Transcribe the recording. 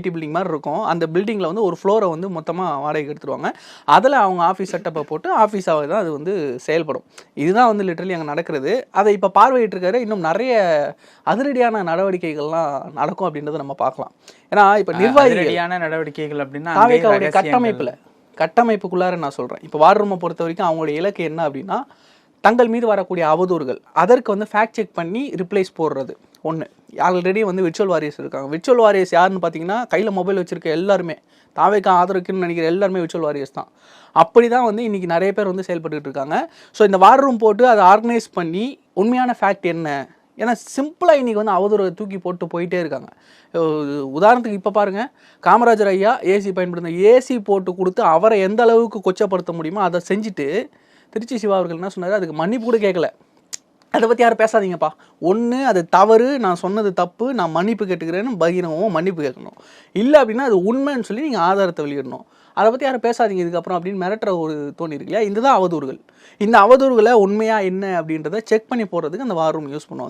ID building மாதிரி இருக்கும். அந்த பில்டிங்கில் வந்து ஒரு ஃப்ளோரை வந்து மொத்தமாக வாடகைக்கு எடுத்துருவாங்க. அதில் அவங்க ஆஃபீஸ் செட்டப்பை போட்டு ஆஃபீஸாக தான் அது வந்து செயல்படும். இதுதான் வந்து லிட்டரலி அங்கே நடக்கிறது. அதை இப்போ பார்வையிட்டிருக்காரு இன்னும் நிறைய அதிரடியான நடவடிக்கைகள்லாம் நடக்கும் அப்படின்றத நம்ம பார்க்கலாம். ஏன்னா இப்போ நிர்வாகிகள் அதிரடியான நடவடிக்கைகள் அப்படின்னா ரகசியங்கள். கட்டமைப்புல கட்டமைப்புக்குள்ளார நான் சொல்றேன். இப்போ வார் ரூமை பொறுத்த வரைக்கும் அவங்களுடைய இலக்கு என்ன அப்படின்னா தங்கள் மீது வரக்கூடிய அவதூறுகள் அதற்கு வந்து ஃபேக்ட் செக் பண்ணி ரிப்ளைஸ் போடுறது. ஒன்று ஆல்ரெடி வந்து விர்ச்சுவல் வாரியர்ஸ் இருக்காங்க. விர்ச்சுவல் வாரியர்ஸ் யாருன்னு பார்த்தீங்கன்னா கையில் மொபைல் வச்சிருக்க எல்லாருமே. தாவேக்கா ஆதரவுக்குன்னு நினைக்கிற எல்லாருமே விர்ச்சுவல் வாரியர்ஸ் தான். அப்படி தான் வந்து இன்றைக்கி நிறைய பேர் வந்து செயல்பட்டுக்கிட்டு இருக்காங்க. ஸோ இந்த வார் ரூம் போட்டு அதை ஆர்கனைஸ் பண்ணி உண்மையான ஃபேக்ட் என்ன? ஏன்னா சிம்பிளாக இன்னைக்கு வந்து அவதூறு தூக்கி போட்டு போயிட்டே இருக்காங்க. உதாரணத்துக்கு இப்போ பாருங்கள் காமராஜர் ஐயா ஏசி பயன்படுத்த ஏசி போட்டு கொடுத்து அவரை எந்த அளவுக்கு கொச்சப்படுத்த முடியுமோ அதை செஞ்சுட்டு திருச்சி சிவா அவர்கள் என்ன சொன்னார்? அதுக்கு மன்னிப்பு கூட கேட்கல அதை பற்றி யாரும் பேசாதீங்கப்பா. ஒன்று அது தவறு நான் சொன்னது தப்பு நான் மன்னிப்பு கேட்டுக்கிறேன்னு பகிரவும் மன்னிப்பு கேட்கணும். இல்லை அப்படின்னா அது உண்மைன்னு சொல்லி நீங்கள் ஆதாரத்தை வெளியிடணும். அதை பற்றி யாரும் பேசாதீங்க இதுக்கப்புறம் அப்படின்னு மிரட்டுற ஒரு தோணி இருக்கு இல்லையா? இதுதான் அவதூறுகள். இந்த அவதூறுகளை உண்மையாக என்ன அப்படின்றத செக் பண்ணி போடுறதுக்கு அந்த வார் ரூம் யூஸ் பண்ணுவாங்க.